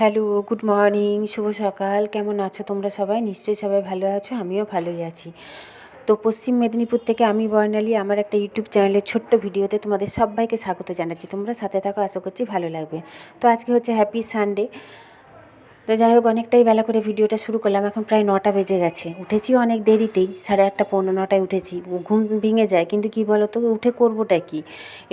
Hello, good morning, শুভ সকাল। কেমন আছো তোমরা সবাই? নিশ্চয়ই সবাই ভালো আছো, আমিও ভালোই আছি। তো পশ্চিম মেদিনীপুর থেকে আমি বর্ণালি, আমার একটা ইউটিউব চ্যানেলের ছোট্ট ভিডিওতে তোমাদের সবাইকে স্বাগত জানাচ্ছি। তোমরা সাথে থাকো, আশা করছি ভালো লাগবে। তো আজকে হচ্ছে হ্যাপি সানডে তো যাই হোক, অনেকটাই বেলা করে ভিডিওটা শুরু করলাম। এখন প্রায় নটা বেজে গেছে। উঠেছি অনেক দেরিতেই, সাড়ে আটটা পৌনে নটায় উঠেছি। ঘুম ভেঙে যায়, কিন্তু কি বলো তো উঠে করবোটা কি?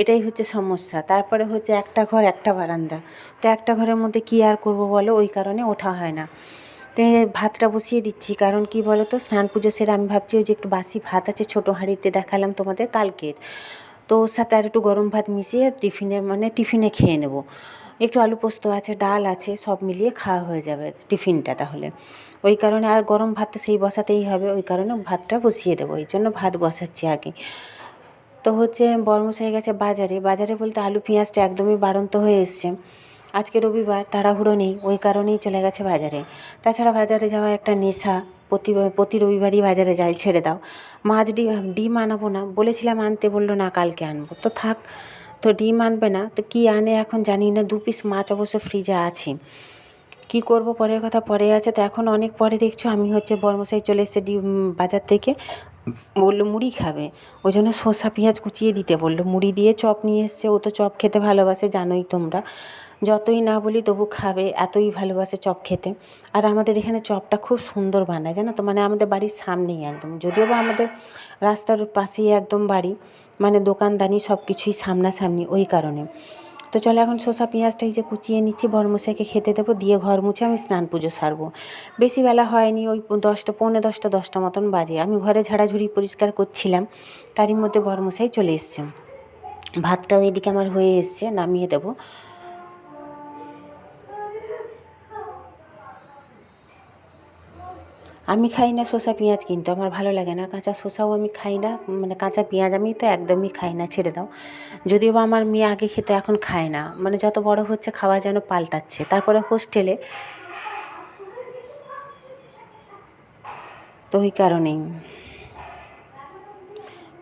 এটাই হচ্ছে সমস্যা। তারপরে হচ্ছে একটা ঘর, একটা বারান্দা। তো একটা ঘরের মধ্যে কি আর করব বলো? ওই কারণে ওঠা হয় না। তো ভাতটা বসিয়ে দিচ্ছি। কারণ কি বলো তো স্নান পুজো সেরে আমি ভাবছি, ওই যে একটু বাসি ভাত আছে, ছোটো হাঁড়িতে দেখালাম তোমাদের কালকের। তো ওর সাথে আর একটু গরম ভাত মিশিয়ে টিফিনে মানে টিফিনে খেয়ে নেব। একটু আলু পোস্ত আছে, ডাল আছে, সব মিলিয়ে খাওয়া হয়ে যাবে টিফিনটা তাহলে। ওই কারণে আর গরম ভাত তো সেই বসাতেই হবে, ওই কারণে ভাতটা বসিয়ে দেবো, এই জন্য ভাত বসাচ্ছি আগে। তো হচ্ছে বর্মশাই গেছে বাজারে বাজারে বলতে আলু, পেঁয়াজটা একদমই বাড়ন্ত হয়ে এসছে। আজকে রবিবার, তাড়াহুড়ো নেই, ওই কারণেই চলে গেছে বাজারে। তাছাড়া বাজারে যাওয়া একটা নেশা প্রতি প্রতি রবিবারই বাজারে যাই, ছেড়ে দাও। মাছ ডিম ডিম আনাবো না। বলেছিলাম আনতে, বলল না, কালকে আনব। তো থাক, তো ডিম আনবে না, তো কি আনে এখন জানি না, দু পিস মাছ অবশ্য ফ্রিজে আছে। কি করব, পরের কথা পরে আছে। তো এখন অনেক পরে দেখছ, আমি হচ্ছে বর্মশাই চলে এসেছে বাজার থেকে। বলল, মুড়ি খাবে। ওই জন্য শসা পেঁয়াজ কুচিয়ে দিতে বলল। মুড়ি দিয়ে চপ নিয়ে এসছে। ও তো চপ খেতে ভালোবাসে, জানোই তোমরা। যতই না বলি তবু খাবে, এতই ভালোবাসে চপ খেতে। আর আমাদের এখানে চপটা খুব সুন্দর বানায়, জানো তো? মানে আমাদের বাড়ির সামনেই একদম। যদিও বা আমাদের রাস্তার পাশেই একদম বাড়ি মানে দোকানদানি সব কিছুই সামনাসামনি ওই কারণে। তো চলো এখন শসা পেঁয়াজটা এই যে কুচিয়ে নিচ্ছি বরমশাইকে খেতে দেবো, দিয়ে ঘর মুছে আমি স্নান পুজো সারবো। বেশি বেলা হয়নি, ওই দশটা, পৌনে দশটা দশটা মতন বাজে। আমি ঘরে ঝাড়াঝুড়ি পরিষ্কার করছিলাম, তারই মধ্যে বরমশাই চলে এসছে। ভাতটাও এদিকে আমার হয়ে এসছে, নামিয়ে দেবো। আমি খাই না শসা পেঁয়াজ কিন্তু আমার ভালো লাগে না। কাঁচা শসাও আমি খাই না মানে কাঁচা পেঁয়াজ আমি তো একদমই খাই না, ছেড়ে দাও। যদিও বা আমার মেয়ে আগে খেতে এখন খায় না মানে যত বড় হচ্ছে খাওয়া যেন পাল্টাচ্ছে। তারপরে হোস্টেলে তো ওই কারণেই।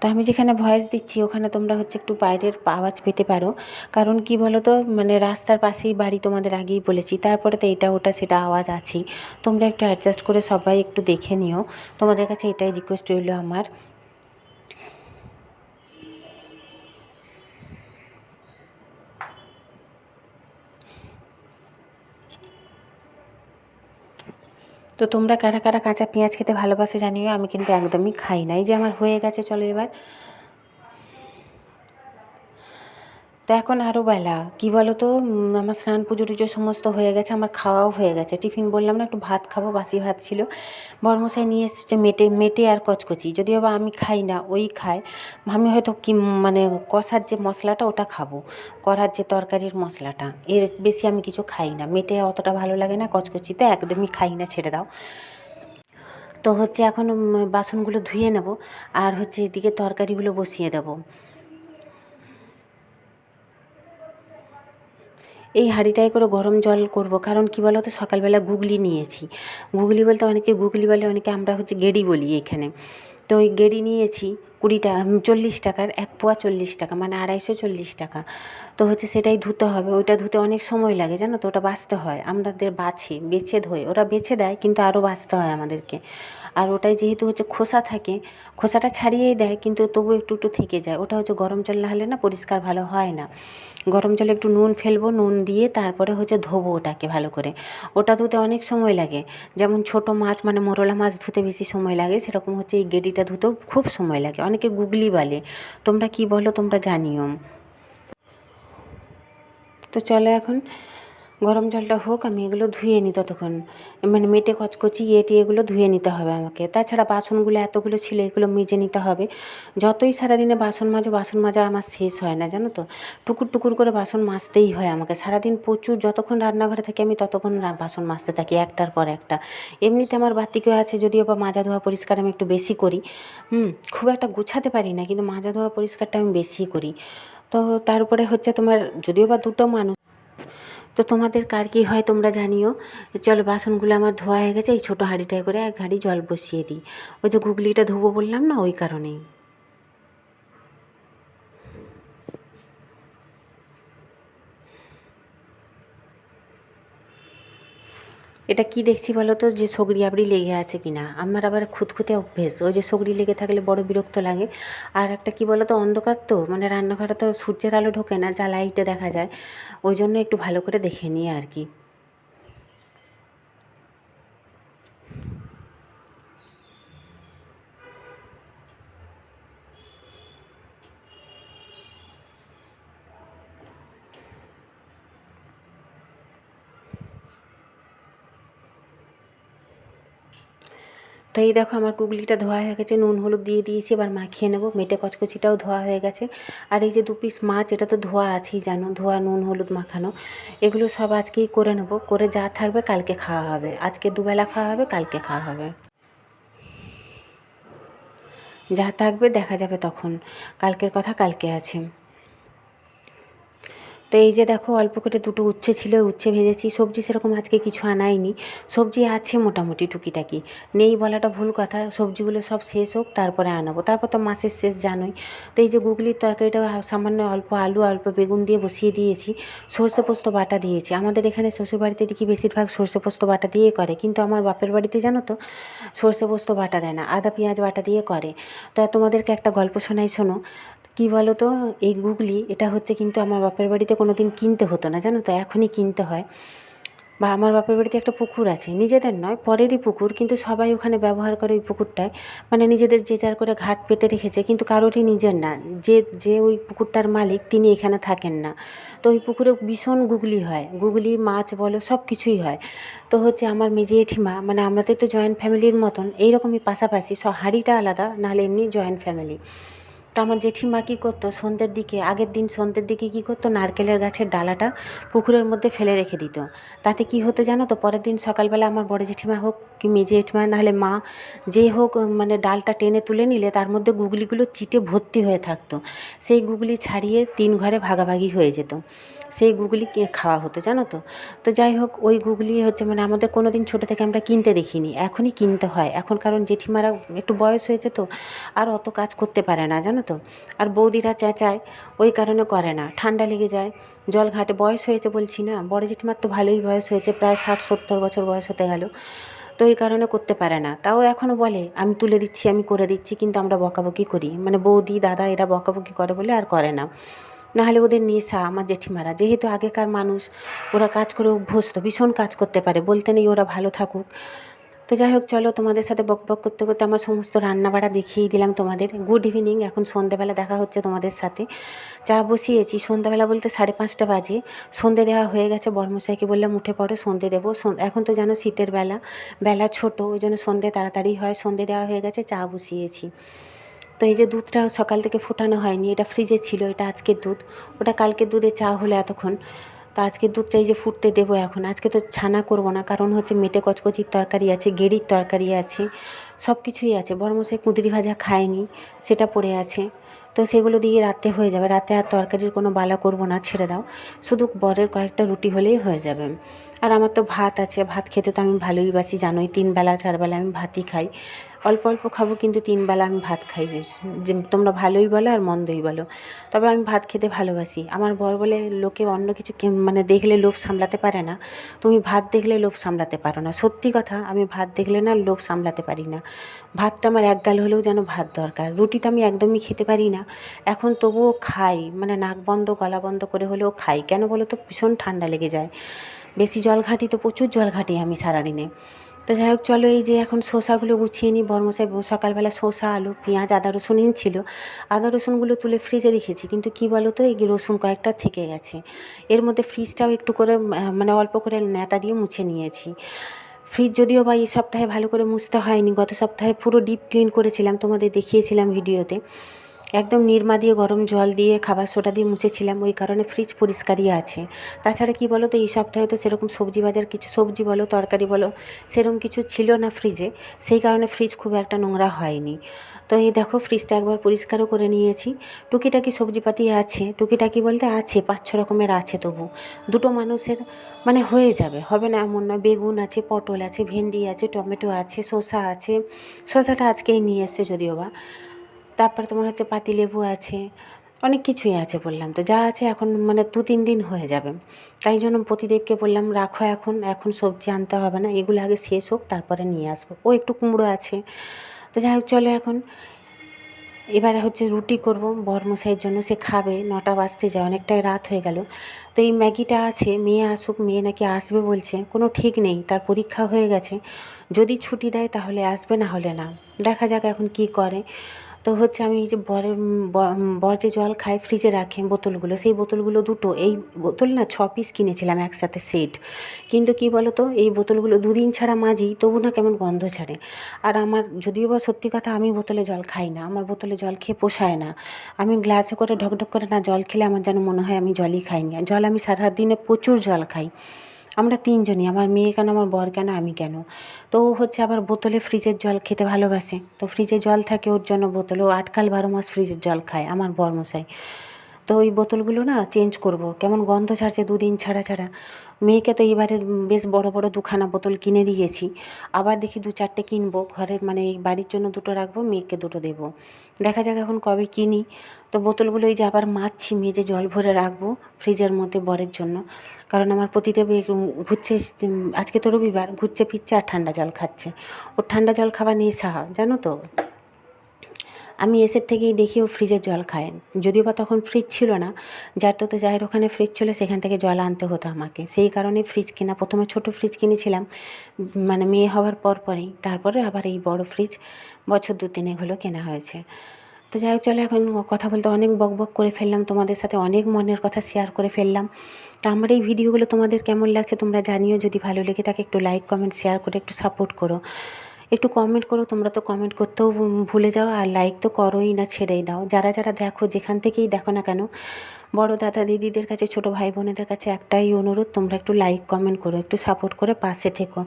তো আমি যেখানে ভয়েস দিচ্ছি, ওখানে তোমরা হচ্ছে একটু বাইরের আওয়াজ পেতে পারো। কারণ কি বলো তো মানে রাস্তার পাশেই বাড়ি তোমাদের আগেই বলেছি, তারপরে তো এটা, ওটা, সেটা আওয়াজ আছেই। তোমরা একটু অ্যাডজাস্ট করে সবাই একটু দেখে নিও। তোমাদের কাছে এটাই রিকোয়েস্ট রইল আমার। তো তোমরা কারা কারা কাঁচা পেঁয়াজ খেতে ভালোবাসে জানিও, আমি কিন্তু একদমই খাই নাই যে আমার হয়ে গেছে, চলো এবার। তো এখন আরও বেলা। কী বলো তো আমার স্নান পুজো টুজো সমস্ত হয়ে গেছে, আমার খাওয়াও হয়ে গেছে। টিফিন বললাম না, একটু ভাত খাব, বাসি ভাত ছিল। বর্মশাই নিয়ে এসেছে মেটে মেটে আর কচকচি। যদিও বা আমি খাই না, ওই খায়। আমি হয়তো কি মানে কষার যে মশলাটা, ওটা খাব। করার যে তরকারির মশলাটা, এর বেশি আমি কিছু খাই না। মেটে অতটা ভালো লাগে না কচকচিতে একদমই খাই না, ছেড়ে দাও। তো হচ্ছে এখন বাসনগুলো ধুয়ে নেব। আর হচ্ছে এদিকে তরকারিগুলো বসিয়ে দেবো। এই হাঁড়িটায় করে গরম জল করব। কারণ কী বলো তো সকালবেলা গুগলি নিয়েছি। গুগলি বলতে অনেকে গুগলি বলে, অনেকে আমরা হচ্ছে গেড়ি বলি এখানে। তো ওই গেড়ি নিয়েছি। কুড়িটা চল্লিশ টাকার, এক পোয়া চল্লিশ টাকা মানে আড়াইশো চল্লিশ টাকা। তো হচ্ছে সেটাই ধুতে হবে, ওইটা ধুতে অনেক সময় লাগে, জানো তো, ওটা বাছতে হয়। আমাদের বাছে, বেছে ধোয়, ওরা বেছে দেয়, কিন্তু আরও বাছতে হয় আমাদেরকে। আর ওটাই যেহেতু হচ্ছে খোসা থাকে, খোসাটা ছাড়িয়েই দেয়, কিন্তু তবু একটু একটু থেকে যায়। ওটা হচ্ছে গরম জল না হলে না পরিষ্কার ভালো হয় না। গরম জলে একটু নুন ফেলব, নুন দিয়ে তারপরে হচ্ছে ধোবো ওটাকে ভালো করে। ওটা ধুতে অনেক সময় লাগে। যেমন ছোট মাছ মানে মোরলা মাছ ধুতে বেশি সময় লাগে, সেরকম হচ্ছে এই গেডিটা ধুতেও খুব সময় লাগে। অনেকে গুগলি বলে। তোমরা কি বলো তোমরা জানিও। তো চলো এখন গরম জলটা হোক, আমি এগুলো ধুয়ে নিই ততক্ষণ। মানে মেটে কচকচি, এটি এগুলো ধুয়ে নিতে হবে আমাকে। তাছাড়া বাসনগুলো এতগুলো ছিল, এগুলো মেজে নিতে হবে। যতই সারাদিনে বাসন মাজো, বাসন মাজা আমার শেষ হয় না, জানো তো? টুকুর টুকুর করে বাসন মাজতেই হয় আমাকে। সারাদিন প্রচুর, যতক্ষণ রান্নাঘরে থাকি আমি ততক্ষণ বাসন মাজতে থাকি, একটার পর একটা। এমনিতে আমার বাতিকেও আছে, যদিও বা মাজা ধোয়া পরিষ্কার আমি একটু বেশি করি। হুম, খুব একটা গুছাতে পারি না, কিন্তু মাজা ধোয়া পরিষ্কারটা আমি বেশি করি। তো তার উপরে হচ্ছে তোমার, যদিও বা দুটো মানুষ তো তোমাদের কার কী হয় তোমরা জানিও। চলো বাসনগুলো আমার ধোয়া হয়ে গেছে, এই ছোটো হাঁড়িটায় করে এক হাঁড়ি জল বসিয়ে দিই। ওই যে ঘুগলিটা ধোবো বললাম না, ওই কারণেই। এটা কি দেখছি বলো তো যে সগড়ি আবড়ি লেগে আছে কি না আমার আবার খুঁতখুঁতে অভ্যেস। ওই যে সগড়ি লেগে থাকলে বড় বিরক্ত লাগে। আর একটা কি বলো তো অন্ধকার তো? মানে রান্নাঘরে তো সূর্যের আলো ঢোকে না, যা লাইটে দেখা যায়। ওই জন্য একটু ভালো করে দেখে নিই আর কি। এই দেখো আমার কুগলিটা ধোয়া হয়ে গেছে, নুন, হলুদ দিয়ে দিয়েছি, এবার মাখিয়ে নেব। মেটে কচকচিটাও ধোয়া হয়ে গেছে। আর এই যে দু পিস মাছ, এটা তো ধোয়া আছেই জানো, ধোয়া, নুন, হলুদ মাখানো। এগুলো সব আজকেই করে নেব। করে যা থাকবে কালকে খাওয়া হবে। আজকে দুবেলা খাওয়া হবে, কালকে খাওয়া হবে। যা থাকবে দেখা যাবে তখন। কালকের কথা কালকে আছে। তো এই যে দেখো অল্প করে দুটো উচ্ছে ছিল উচ্ছে ভেজেছি। সবজি সেরকম আজকে কিছু আনাইনি। সবজি আছে মোটামুটি টুকিটাকি। নেই বলাটা ভুল কথা, সবজিগুলো সব শেষ হোক, তারপরে আনাবো। তারপর তো মাসের শেষ, জানোই। তো এই যে গুগলির তরকারিটা সামান্য অল্প আলু, অল্প বেগুন দিয়ে বসিয়ে দিয়েছি। সর্ষে পোস্ত বাটা দিয়েছি। আমাদের এখানে শ্বশুরবাড়িতে দেখি বেশিরভাগ সর্ষে পোস্ত বাটা দিয়ে করে, কিন্তু আমার বাপের বাড়িতে জানো তো, সর্ষে পোস্ত বাটা দেয় না। আদা, পেঁয়াজ বাটা দিয়ে করে। তা তোমাদেরকে একটা গল্প শোনাই, শোনো। কী বলো তো এই গুগলি, এটা হচ্ছে কিন্তু আমার বাপের বাড়িতে কোনো দিন কিনতে হতো না, জানো তো? এখনই কিনতে হয়। বা আমার বাপের বাড়িতে একটা পুকুর আছে, নিজেদের নয়, পরেরই পুকুর, কিন্তু সবাই ওখানে ব্যবহার করে ওই পুকুরটায়। মানে নিজেদের যে যার করে ঘাট পেতে রেখেছে, কিন্তু কারোরই নিজের না। যে যে ওই পুকুরটার মালিক, তিনি এখানে থাকেন না। তো ওই পুকুরে ভীষণ গুগলি হয়। গুগলি, মাছ বলো সব কিছুই হয়। তো হচ্ছে আমার মেজে জেঠিমা মানে আমাদের তো জয়েন্ট ফ্যামিলির মতন, এইরকমই পাশাপাশি সব হাঁড়িটা আলাদা, নাহলে এমনি জয়েন্ট ফ্যামিলি তো আমার জেঠিমা কী করতো? সন্ধ্যের দিকে, আগের দিন সন্ধ্যের দিকে কী করতো? নারকেলের গাছের ডালাটা পুকুরের মধ্যে ফেলে রেখে দিত। তাতে কী হতো জানো তো? পরের দিন সকালবেলা আমার বড় জেঠিমা হোক কি মেজে জেঠিমা নাহলে মা, যে হোক মানে ডালটা টেনে তুলে নিলে তার মধ্যে গুগলিগুলো চিটে ভর্তি হয়ে থাকতো। সেই গুগলি ছাড়িয়ে তিন ঘরে ভাগাভাগি হয়ে যেত। সেই গুগলি খাওয়া হতো জানো তো? তো যাই হোক, ওই গুগলি হচ্ছে মানে আমাদের কোনো দিন ছোটো থেকে আমরা কিনতে দেখিনি। এখনই কিনতে হয়। এখন কারণ জেঠিমারা একটু বয়স হয়েছে তো, আর অত কাজ করতে পারে না জানো তো? আর বৌদিরা চেঁচায়, ওই কারণে করে না। ঠান্ডা লেগে যায়। জল ঘাটে বয়স হয়েছে বলছি না? বড় জেঠিমার তো ভালোই বয়স হয়েছে, প্রায় ষাট সত্তর বছর বয়স হতে গেল। তো এই কারণে করতে পারে না। তাও এখনও বলে, আমি তুলে দিচ্ছি, আমি করে দিচ্ছি, কিন্তু আমরা বকাবকি করি। মানে বৌদি, দাদা এরা বকাবকি করে বলে আর করে না। নাহলে ওদের নেশা, আমার জেঠিমারা। যেহেতু আগেকার মানুষ, ওরা কাজ করে অভ্যস্ত, ভীষণ কাজ করতে পারে। বলতে নেই ওরা ভালো থাকুক। তো যাই হোক, চলো তোমাদের সাথে বক বক করতে করতে আমার সমস্ত রান্নাবাড়া দেখিয়ে দিলাম তোমাদের। গুড ইভিনিং এখন সন্ধ্যাবেলা দেখা হচ্ছে তোমাদের সাথে। চা বসিয়েছি, সন্ধ্যাবেলা বলতে সাড়ে পাঁচটা বাজে। সন্ধে দেওয়া হয়ে গেছে, বর্মশাইকে বললাম, উঠে পড়ো, সন্ধে দেবো। এখন তো জানো শীতের বেলা বেলা ছোট, ওই জন্য সন্ধে তাড়াতাড়ি হয়। সন্ধে দেওয়া হয়ে গেছে, চা বসিয়েছি। তো এই যে দুধটা সকাল থেকে ফোটানো হয়নি, এটা ফ্রিজে ছিল, এটা আজকের দুধ। ওটা কালকের দুধে চা হলো এতক্ষণ। তো আজকে দুধটা এই যে ফুটতে দেবো এখন। আজকে তো ছানা করব না, কারণ হচ্ছে মেটে কচকচির তরকারি আছে, গেড়ির তরকারি আছে, সব কিছুই আছে। বরমসে কুঁদরি ভাজা খায়নি, সেটা পড়ে আছে। তো সেগুলো দিয়ে রাতে হয়ে যাবে। রাতে আর তরকারির কোনো বালা করব না, ছেড়ে দাও। শুধু বরের কয়েকটা রুটি হলেই হয়ে যাবে। আর আমার তো ভাত আছে, ভাত খেতে তো আমি ভালোই বাসি, জানোই তিন বেলা, চার বেলা আমি ভাতই খাই। অল্প অল্প খাব কিন্তু তিনবেলা আমি ভাত খাই, যে তোমরা ভালোই বলো আর মন্দই বলো। তবে আমি ভাত খেতে ভালোবাসি। আমার বর বলে, লোকে অন্য কিছু মানে দেখলে লোভ সামলাতে পারে না। তুমি ভাত দেখলে লোভ সামলাতে পারো না। সত্যি কথা, আমি ভাত দেখলে না লোভ সামলাতে পারি না। ভাতটা আমার এক গাল হলেও যেন ভাত দরকার। রুটি তো আমি একদমই খেতে পারি না। এখন তবুও খাই মানে নাক বন্ধ, গলা বন্ধ করে হলেও খাই। কেন বলো তো? ভীষণ ঠান্ডা লেগে যায়। বেশি জল ঘাঁটি তো প্রচুর জল ঘাঁটি আমি সারাদিনে। তো যাই হোক, চলো এই যে এখন শসাগুলো গুছিয়ে নিই। বর্মশাই সকালবেলা শসা, আলু, পেঁয়াজ, আদা, রসুন ছিল আদা, রসুনগুলো তুলে ফ্রিজে রেখেছি। কিন্তু কি বলো তো এই রসুন কয়েকটা থেকে গেছে। এর মধ্যে ফ্রিজটাও একটু করে মানে অল্প করে নেতা দিয়ে মুছে নিয়েছি। ফ্রিজ যদিও বা এই সপ্তাহে ভালো করে মুছতে হয়নি, গত সপ্তাহে পুরো ডিপ ক্লিন করেছিলাম, তোমাদের দেখিয়েছিলাম ভিডিওতে। একদম নিরমা দিয়ে গরম জল দিয়ে খাবার সোডা দিয়ে মুছেছিলাম, ওই কারণে ফ্রিজ পরিষ্কারই আছে। তাছাড়া কি বলো তো এই সপ্তাহে তো সেরকম সবজি বাজার কিছু সবজি বলো, তরকারি বলো সেরকম কিছু ছিল না ফ্রিজে সেই কারণে ফ্রিজ খুব একটা নোংরা হয়নি। তো এই দেখো ফ্রিজটা একবার পরিষ্কারও করে নিয়েছি। টুকিটাকি সবজিপাতি আছে। টুকিটাকি বলতে আছে পাঁচ ছ রকমের আছে তবু। দুটো মানুষের মানে হয়ে যাবে, হবে না এমন না বেগুন আছে, পটল আছে, ভেন্ডি আছে, টমেটো আছে, শসা আছে। শসাটা আজকেই নিয়ে এসছে যদিও বা। তারপরে তোমার হচ্ছে পাতিলেবু আছে, অনেক কিছুই আছে বললাম তো, যা আছে এখন মানে দু তিন দিন হয়ে যাবে। তাই জন্য প্রতিদেবকে বললাম, রাখো এখন এখন সবজি আনতে হবে না, এগুলো আগে শেষ হোক, তারপরে নিয়ে আসব। ও একটু কুমড়ো আছে। তো যাই হোক, চলো এখন এবারে হচ্ছে রুটি করব, বরমশাইয়ের জন্য সে খাবে, নটা বাজতে যায়, অনেকটাই রাত হয়ে গেল। তো এই ম্যাগিটা আছে, মেয়ে আসুক, মেয়ে নাকি আসবে বলছে, কোনো ঠিক নেই, তার পরীক্ষা হয়ে গেছে। যদি ছুটি দেয় তাহলে আসবে, না হলে না। দেখা যাক এখন কি করে। তো হচ্ছে আমি এই যে বরের বর যে জল খায় ফ্রিজে রাখে বোতলগুলো, সেই বোতলগুলো দুটো, এই বোতল না ছ পিস কিনেছিলাম একসাথে সেট কিন্তু কি বলো তো এই বোতলগুলো দুদিন ছাড়া মাজি, তবু না কেমন গন্ধ ছাড়ে। আর আমার, যদিও বা সত্যি কথা আমি বোতলে জল খাই না, আমার বোতলে জল খেয়ে পোষায় না। আমি গ্লাসে করে ঢকঢক করে না জল খেলে আমার যেন মনে হয় আমি জলই খাইনি। জল আমি সারা দিনে প্রচুর জল খাই। আমরা তিনজনই, আমার মেয়ে কেন, আমার বর কেন, আমি কেন? তো ও হচ্ছে আবার বোতলে ফ্রিজের জল খেতে ভালোবাসে। তো ফ্রিজে জল থাকে ওর জন্য বোতলে, ও আটকাল বারো মাস ফ্রিজের জল খায়, আমার বরমশাই। তো ওই বোতলগুলো না চেঞ্জ করব, কেমন গন্ধ ছাড়ছে দুদিন ছাড়া ছাড়া। মেয়েকে তো এবারে বেশ বড় বড় দুখানা বোতল কিনে দিয়েছি। আবার দেখি দু চারটে কিনবো, ঘরের মানে এই বাড়ির জন্য দুটো রাখব, মেয়েকে দুটো দেবো। দেখা যাক এখন কবে কিনি। তো বোতলগুলো এই যে আবার মাছছি মেজে জল ভরে রাখব ফ্রিজের মধ্যে বরের জন্য। কারণ আমার পতিদেব ঘুরছে আজকে তো রবিবার, ঘুরছে, ফিরছে আর ঠান্ডা জল খাচ্ছে। ওর ঠান্ডা জল খাবার নেশা, জানো তো? আমি এসের থেকেই দেখি ও ফ্রিজের জল খায়। যদিও বা তখন ফ্রিজ ছিল না, যার তো যায়ের ওখানে ফ্রিজ ছিল, সেখান থেকে জল আনতে হতো আমাকে। সেই কারণে ফ্রিজ কেনা, প্রথমে ছোট ফ্রিজ কিনেছিলাম মানে মেয়ে হওয়ার পর পরেই তারপরে আবার এই বড় ফ্রিজ বছর দু তিনেক হলো কেনা হয়েছে। তো যাই হোক, চলো এখন কথা বলতে অনেক বক বক করে ফেললাম। তোমাদের সাথে অনেক মনের কথা শেয়ার করে ফেললাম। তো আমার এই ভিডিওগুলো তোমাদের কেমন লাগছে তোমরা জানিও। যদি ভালো লেগে থাকে, একটু লাইক কমেন্ট শেয়ার করে একটু সাপোর্ট করো। একটু কমেন্ট করো, তোমরা তো কমেন্ট করতেও ভুলে যাও। আর লাইক তো করোই না, ছেড়েই দাও। যারা যারা দেখো, যেখান থেকেই দেখো না কেন, বড় দাদা দিদিদের কাছে, ছোট ভাই বোনেদের কাছে একটাই অনুরোধ, তোমরা একটু লাইক কমেন্ট করো, একটু সাপোর্ট করে পাশে থেকো।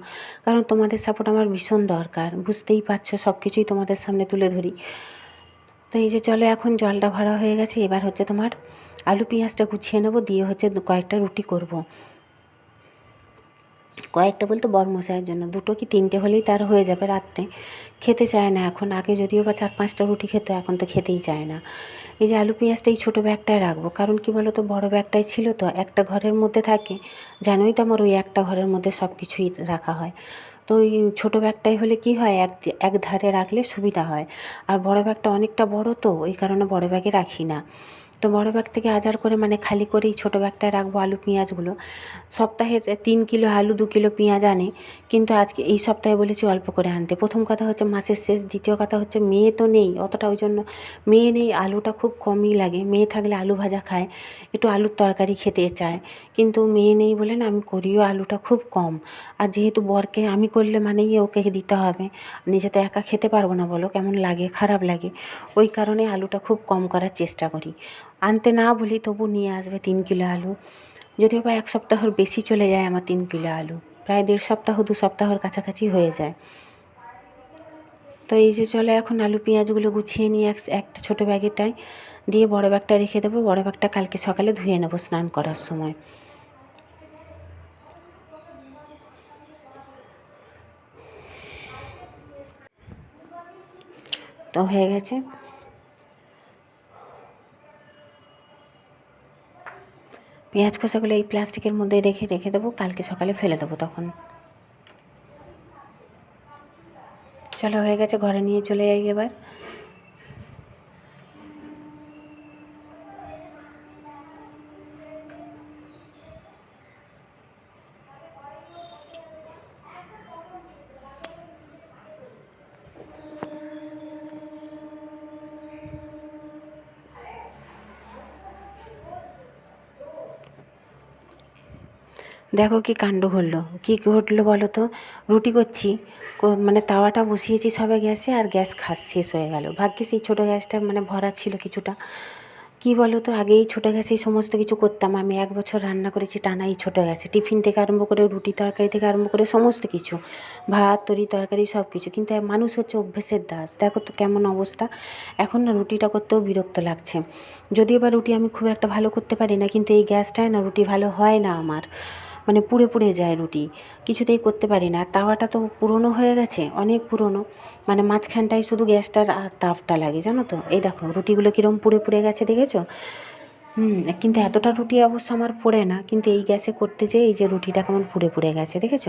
কারণ তোমাদের সাপোর্ট আমার ভীষণ দরকার, বুঝতেই পারছ সব কিছুই তোমাদের সামনে তুলে ধরি। তো এই যে চলো এখন জলটা ভরা হয়ে গেছে, এবার হচ্ছে তোমার আলু পেঁয়াজটা গুছিয়ে নেব, দিয়ে হচ্ছে কয়েকটা রুটি করব। কয়েকটা বলতে বরমশাইয়ের জন্য, দুটো কি তিনটে হলেই তার হয়ে যাবে রাত্রে। খেতে চায় না এখন, আগে যদিও বা চার পাঁচটা রুটি খেতো, এখন তো খেতেই চায় না। এই যে আলু পেঁয়াজটা এই ছোটো ব্যাগটায় রাখব, কারণ কি বলো তো বড়ো ব্যাগটাই ছিল তো, একটা ঘরের মধ্যে থাকে, জানোই তো আমার ওই একটা ঘরের মধ্যে সব কিছুই রাখা হয়। তো ওই ছোটো ব্যাগটাই হলে কি হয়? এক এক ধারে রাখলে সুবিধা হয়। আর বড় ব্যাগটা অনেকটা বড় তো, ওই কারণে বড় ব্যাগে রাখি না। তো বড় ব্যাগ থেকে আজার করে মানে খালি করেই ছোটো ব্যাগটায় রাখব আলু, পেঁয়াজগুলো। সপ্তাহে তিন কিলো আলু, দু কিলো পেঁয়াজ আনে, কিন্তু আজকে এই সপ্তাহে বলেছি অল্প করে আনতে। প্রথম কথা হচ্ছে মাসের শেষ, দ্বিতীয় কথা হচ্ছে মেয়ে তো নেই, অতটা ওই জন্য মেয়ে নেই, আলুটা খুব কমই লাগে। মেয়ে থাকলে আলু ভাজা খায়, একটু আলুর তরকারি খেতে চায়, কিন্তু মেয়ে নেই বলে না, আমি করিও আলুটা খুব কম। আর যেহেতু বরকে আমি করলে মানেই ওকে দিতে হবে, নিজে তো একা খেতে পারব না বলো, কেমন লাগে, খারাপ লাগে। ওই কারণে আলুটা খুব কম করার চেষ্টা করি। আনতে না বলি তবু নিয়ে আসবে তিন কিলো আলু। যদিও বা এক সপ্তাহর বেশি চলে যায় আমার তিন কিলো আলু। প্রায় দেড় সপ্তাহ, দু সপ্তাহর কাছাকাছি হয়ে যায়। তো এই যে চলে এখন আলু পেঁয়াজগুলো গুছিয়ে নিয়ে এক, একটা ছোটো ব্যাগেরটাই দিয়ে বড় ব্যাগটা রেখে দেবো। বড় ব্যাগটা কালকে সকালে ধুয়ে নেব স্নান করার সময়। তো হয়ে গেছে। পেঁয়াজ খোসাগুলো এই প্লাস্টিকের মধ্যে রেখে রেখে দেবো, কালকে সকালে ফেলে দেবো তখন। চলো হয়ে গেছে, ঘরে নিয়ে চলে যাই এবার। দেখো কি কাণ্ড ঘটলো কী ঘটলো বলো তো? রুটি করছি মানে তাওয়াটা বসিয়েছি সবে গ্যাসে আর গ্যাস খাস, শেষ হয়ে গেল। ভাগ্যে সেই ছোটো গ্যাসটা মানে ভরা ছিল কিছুটা। কি বলো তো আগে এই ছোটো গ্যাসেই সমস্ত কিছু করতাম আমি। এক বছর রান্না করেছি টানা এই ছোটো গ্যাসে। টিফিন থেকে আরম্ভ করে রুটি তরকারি থেকে আরম্ভ করে সমস্ত কিছু। ভাত, তরি, তরকারি সব কিছু। কিন্তু মানুষ হচ্ছে অভ্যেসের দাস। দেখো তো কেমন অবস্থা। এখন না রুটিটা করতেও বিরক্ত লাগছে। যদিও বা রুটি আমি খুব একটা ভালো করতে পারি না, কিন্তু এই গ্যাসটায় না রুটি ভালো হয় না আমার। মানে পুড়ে পুড়ে যায় রুটি। কিছুতেই করতে পারি না। তাওয়াটা তো পুরনো হয়ে গেছে, অনেক পুরনো। মানে মাঝখানটায় শুধু গ্যাসটার আর তাপটা লাগে, জানো তো? এই দেখো, রুটিগুলো কীরকম পুড়ে পুড়ে গেছে, দেখেছ? হুম, কিন্তু এতটা রুটি অবশ্য আমার পড়ে না, কিন্তু এই গ্যাসে করতে যেয়ে এই যে রুটিটা কেমন পুড়ে পুড়ে গেছে, দেখেছ?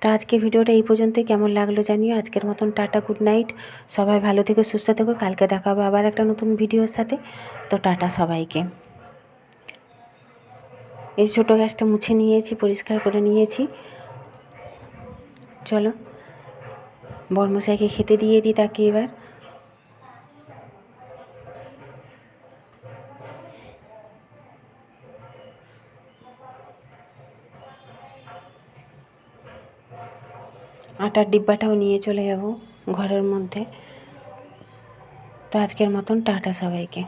তো আজকে ভিডিওটা এই পর্যন্তই। কেমন লাগল জানিও। আজকের মতন টাটা, গুড নাইট। সবাই ভালো থেকো, সুস্থ থেকো। কালকে দেখা হবে আবার একটা নতুন ভিডিওর সাথে। তো টাটা সবাইকে। এই ছোটো গ্যাসটা মুছে নিয়েছি, পরিষ্কার করে নিয়েছি। চলো, বর্মশাইকে খেতে দিয়ে দিই তাকে এবার। আটার ডিব্বাটাও নিয়ে চলে যাব ঘরের মধ্যে। তো আজকের মতন টাটা সবাইকে।